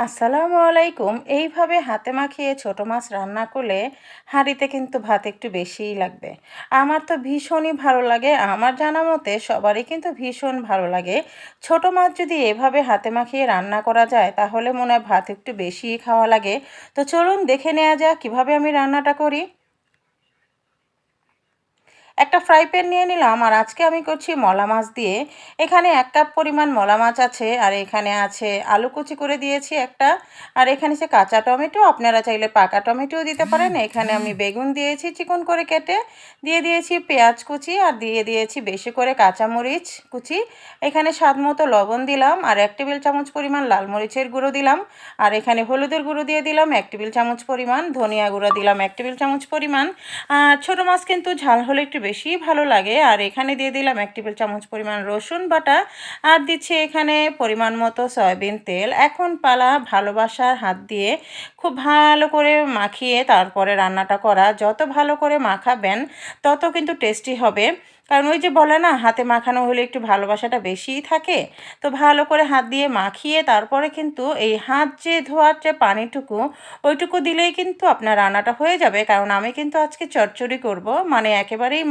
আসসালামু আলাইকুম। এইভাবে হাতে মাখিয়ে ছোট মাছ রান্না করলে হাঁড়িতে কিন্তু ভাত একটু বেশিই লাগবে। আমার তো ভীষণই ভালো লাগে। আমার জানা মতে সবারই কিন্তু ভীষণ ভালো লাগে। ছোট মাছ যদি এভাবে হাতে মাখিয়ে রান্না করা যায়, তাহলে মনে হয় ভাত একটু বেশিই খাওয়া লাগে। তো চলুন দেখে নেওয়া যাক কীভাবে আমি রান্নাটা করি। একটা ফ্রাই প্যান নিয়ে নিলাম আর আজকে আমি করছি মলা মাছ দিয়ে। এখানে এক কাপ পরিমাণ মলা মাছ আছে আর এখানে আছে আলু কুচি করে দিয়েছি একটা। আর এখানে সে কাঁচা টমেটো, আপনারা চাইলে পাকা টমেটোও দিতে পারেন। এখানে আমি বেগুন দিয়েছি চিকন করে কেটে। দিয়ে দিয়েছি পেঁয়াজ কুচি আর দিয়ে দিয়েছি বেশি করে কাঁচামরিচ কুচি। এখানে স্বাদ মতো লবণ দিলাম আর এক টেবিল চামচ পরিমাণ লাল মরিচের গুঁড়ো দিলাম। আর এখানে হলুদের গুঁড়ো দিয়ে দিলাম এক টেবিল চামচ পরিমাণ ধনিয়া গুঁড়ো দিলাম এক টেবিল চামচ পরিমাণ। আর ছোটো মাছ কিন্তু ঝাল হলে একটু বেশি ভালো লাগে। আর এখানে দিয়ে দিলাম এক টেবিল চামচ পরিমাণ রসুন বাটা। আর দিচ্ছি এখানে পরিমাণ মতো সয়াবিন তেল। এখন পালা ভালোবাসার হাত দিয়ে খুব ভালো করে মাখিয়ে তারপরে রান্নাটা করা। যত ভালো করে মাখাবেন, তত কিন্তু টেস্টি হবে। কারণ ওই যে বলে না, হাতে মাখানো হলে একটু ভালোবাসাটা বেশিই থাকে। তো ভালো করে হাত দিয়ে মাখিয়ে তারপরে কিন্তু এই হাত যে ধোয়ার যে পানিটুকু, ওইটুকু দিলেই কিন্তু আপনার রান্নাটা হয়ে যাবে। কারণ আমি কিন্তু আজকে চচ্চড়ি করব মানে একেবারেই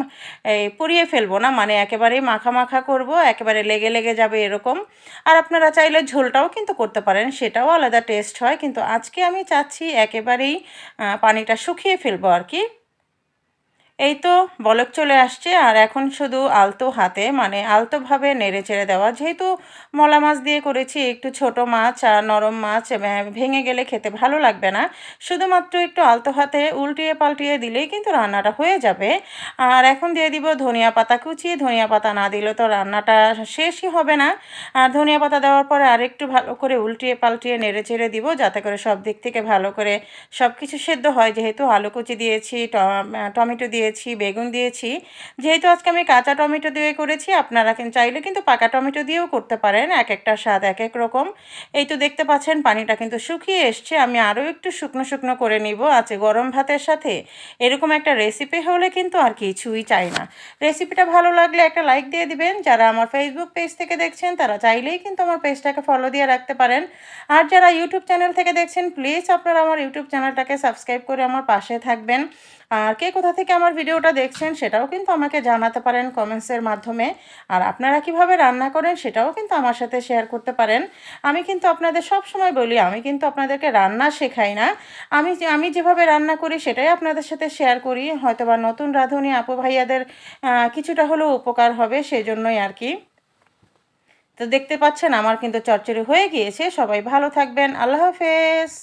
পুড়িয়ে ফেলব না মানে একেবারেই মাখা মাখা করব, একেবারে লেগে লেগে যাবে এরকম। আর আপনারা চাইলে ঝোলটাও কিন্তু করতে পারেন, সেটাও আলাদা টেস্ট হয়। কিন্তু আজকে আমি চাচ্ছি একেবারেই পানিটা শুকিয়ে ফেলব আর কি। এই তো বলক চলে আসছে, আর এখন শুধু আলতো হাতে মানে আলতোভাবে নেড়ে চেড়ে দেওয়া। যেহেতু মলা মাছ দিয়ে করেছি, একটু ছোট মাছ আর নরম মাছ ভেঙে গেলে খেতে ভালো লাগবে না। শুধুমাত্র একটু আলতো হাতে উল্টিয়ে পাল্টিয়ে দিলেই কিন্তু রান্নাটা হয়ে যাবে। আর এখন দিয়ে দিব ধনিয়া পাতা কুচিয়ে ধনিয়া পাতা না দিলে তো রান্নাটা শেষই হবে না। আর ধনিয়া পাতা দেওয়ার পরে আরেকটু ভালো করে উল্টিয়ে পাল্টিয়ে নেড়ে চেড়ে দিব, যাতে করে সব দিক থেকে ভালো করে সব কিছু সেদ্ধ হয়। যেহেতু আলু কুচি দিয়েছি টমেটো দিয়ে দিয়েছি, বেগুন দিয়েছি। যেহেতু আজকে আমি কাঁচা টমেটো দিয়ে করেছি, আপনারা কিন্তু চাইলে কিন্তু পাকা টমেটো দিয়েও করতে পারেন এক একটা স্বাদ এক এক রকম। এই তো দেখতে পাচ্ছেন, পানিটা কিন্তু শুকিয়ে এসছে, আমি আরও একটু শুকনো শুকনো করে নিব আছে গরম ভাতের সাথে। এরকম একটা রেসিপি হলে কিন্তু আর কিছুই চাই না। রেসিপিটা ভালো লাগলে একটা লাইক দিয়ে দিবেন, যারা আমার ফেসবুক পেজ থেকে দেখছেন, তারা চাইলেই কিন্তু আমার পেজটাকে ফলো দিয়ে রাখতে পারেন। আর যারা ইউটিউব চ্যানেল থেকে দেখছেন প্লিজ আপনারা আমার ইউটিউব চ্যানেলটাকে সাবস্ক্রাইব করে আমার পাশে থাকবেন। আর কে কোথা থেকে আমার ভিডিওটা দেখছেন, সেটাও কিন্তু আমাকে জানাতে পারেন কমেন্টসের মাধ্যমে। আর আপনারা কীভাবে রান্না করেন, সেটাও কিন্তু আমার সাথে শেয়ার করতে পারেন। আমি কিন্তু আপনাদের সব সময় বলি, আমি কিন্তু আপনাদেরকে রান্না শেখাই না। আমি আমি যেভাবে রান্না করি, সেটাই আপনাদের সাথে শেয়ার করি। হয়তো বা নতুন রাঁধুনি আপু ভাইয়াদের কিছুটা হলেও উপকার হবে সেই জন্যই আর কি। তো দেখতে পাচ্ছেন, আমার কিন্তু চরচড়ি হয়ে গিয়েছে। সবাই ভালো থাকবেন। আল্লাহ হাফেজ।